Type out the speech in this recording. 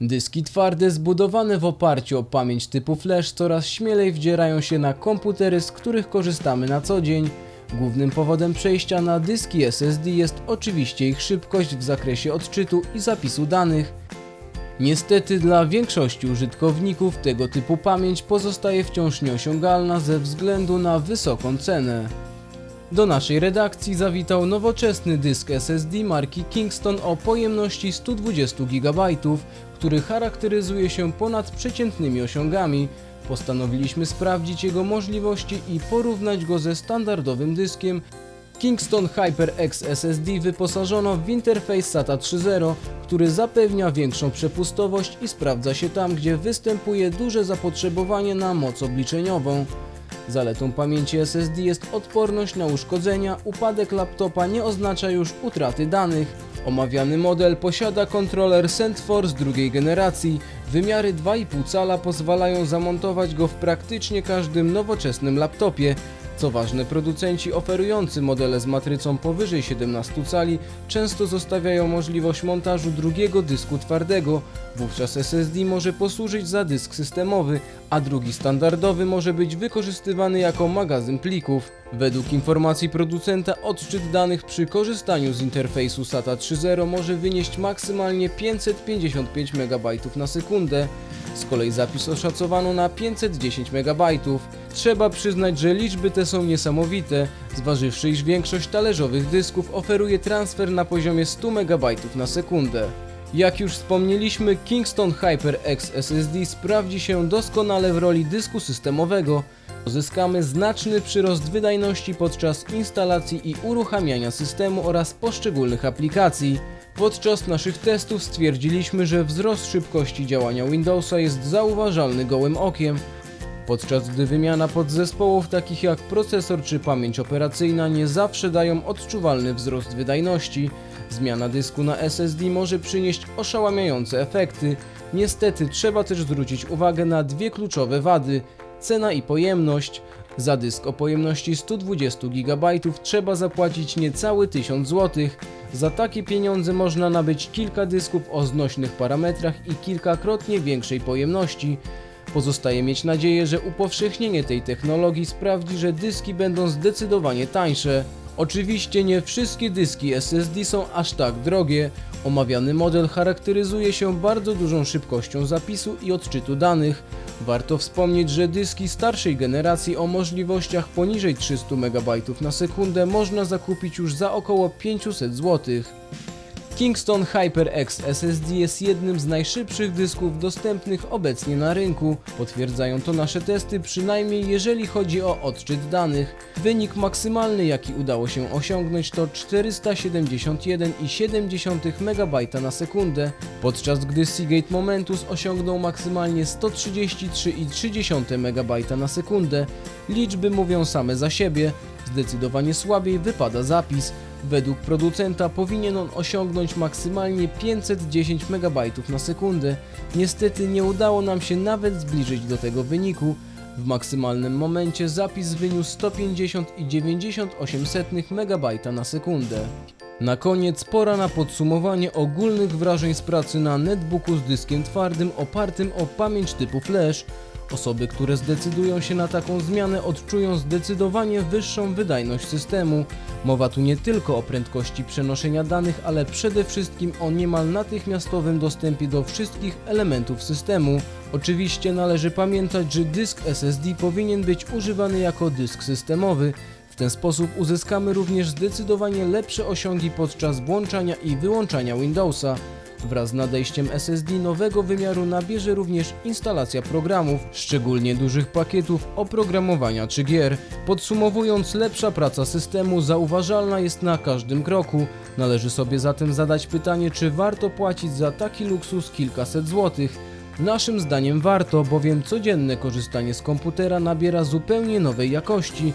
Dyski twarde zbudowane w oparciu o pamięć typu flash coraz śmielej wdzierają się na komputery, z których korzystamy na co dzień. Głównym powodem przejścia na dyski SSD jest oczywiście ich szybkość w zakresie odczytu i zapisu danych. Niestety dla większości użytkowników tego typu pamięć pozostaje wciąż nieosiągalna ze względu na wysoką cenę. Do naszej redakcji zawitał nowoczesny dysk SSD marki Kingston o pojemności 120 GB, który charakteryzuje się ponad przeciętnymi osiągami. Postanowiliśmy sprawdzić jego możliwości i porównać go ze standardowym dyskiem. Kingston HyperX SSD wyposażono w interfejs SATA 3.0, który zapewnia większą przepustowość i sprawdza się tam, gdzie występuje duże zapotrzebowanie na moc obliczeniową. Zaletą pamięci SSD jest odporność na uszkodzenia, upadek laptopa nie oznacza już utraty danych. Omawiany model posiada kontroler SendForce drugiej generacji. Wymiary 2,5 cala pozwalają zamontować go w praktycznie każdym nowoczesnym laptopie. Co ważne, producenci oferujący modele z matrycą powyżej 17 cali często zostawiają możliwość montażu drugiego dysku twardego. Wówczas SSD może posłużyć za dysk systemowy, a drugi standardowy może być wykorzystywany jako magazyn plików. Według informacji producenta odczyt danych przy korzystaniu z interfejsu SATA 3.0 może wynieść maksymalnie 555 MB na sekundę. Z kolei zapis oszacowano na 510 MB. Trzeba przyznać, że liczby te są niesamowite, zważywszy iż większość talerzowych dysków oferuje transfer na poziomie 100 MB na sekundę. Jak już wspomnieliśmy, Kingston HyperX SSD sprawdzi się doskonale w roli dysku systemowego. Uzyskamy znaczny przyrost wydajności podczas instalacji i uruchamiania systemu oraz poszczególnych aplikacji. Podczas naszych testów stwierdziliśmy, że wzrost szybkości działania Windowsa jest zauważalny gołym okiem, podczas gdy wymiana podzespołów takich jak procesor czy pamięć operacyjna nie zawsze dają odczuwalny wzrost wydajności. Zmiana dysku na SSD może przynieść oszałamiające efekty. Niestety trzeba też zwrócić uwagę na dwie kluczowe wady: cena i pojemność. Za dysk o pojemności 120 GB trzeba zapłacić niecałe 1000 zł. Za takie pieniądze można nabyć kilka dysków o znośnych parametrach i kilkakrotnie większej pojemności. Pozostaje mieć nadzieję, że upowszechnienie tej technologii sprawdzi, że dyski będą zdecydowanie tańsze. Oczywiście nie wszystkie dyski SSD są aż tak drogie. Omawiany model charakteryzuje się bardzo dużą szybkością zapisu i odczytu danych. Warto wspomnieć, że dyski starszej generacji o możliwościach poniżej 300 MB na sekundę można zakupić już za około 500 zł. Kingston HyperX SSD jest jednym z najszybszych dysków dostępnych obecnie na rynku. Potwierdzają to nasze testy, przynajmniej jeżeli chodzi o odczyt danych. Wynik maksymalny, jaki udało się osiągnąć, to 471,7 MB na sekundę, podczas gdy Seagate Momentus osiągnął maksymalnie 133,3 MB na sekundę. Liczby mówią same za siebie. Zdecydowanie słabiej wypada zapis. Według producenta powinien on osiągnąć maksymalnie 510 MB na sekundę. Niestety nie udało nam się nawet zbliżyć do tego wyniku. W maksymalnym momencie zapis wyniósł 150,98 MB na sekundę. Na koniec pora na podsumowanie ogólnych wrażeń z pracy na netbooku z dyskiem twardym opartym o pamięć typu flash. Osoby, które zdecydują się na taką zmianę odczują zdecydowanie wyższą wydajność systemu. Mowa tu nie tylko o prędkości przenoszenia danych, ale przede wszystkim o niemal natychmiastowym dostępie do wszystkich elementów systemu. Oczywiście należy pamiętać, że dysk SSD powinien być używany jako dysk systemowy. W ten sposób uzyskamy również zdecydowanie lepsze osiągi podczas włączania i wyłączania Windowsa. Wraz z nadejściem SSD nowego wymiaru nabierze również instalacja programów, szczególnie dużych pakietów oprogramowania czy gier. Podsumowując, lepsza praca systemu zauważalna jest na każdym kroku. Należy sobie zatem zadać pytanie, czy warto płacić za taki luksus kilkaset złotych. Naszym zdaniem warto, bowiem codzienne korzystanie z komputera nabiera zupełnie nowej jakości.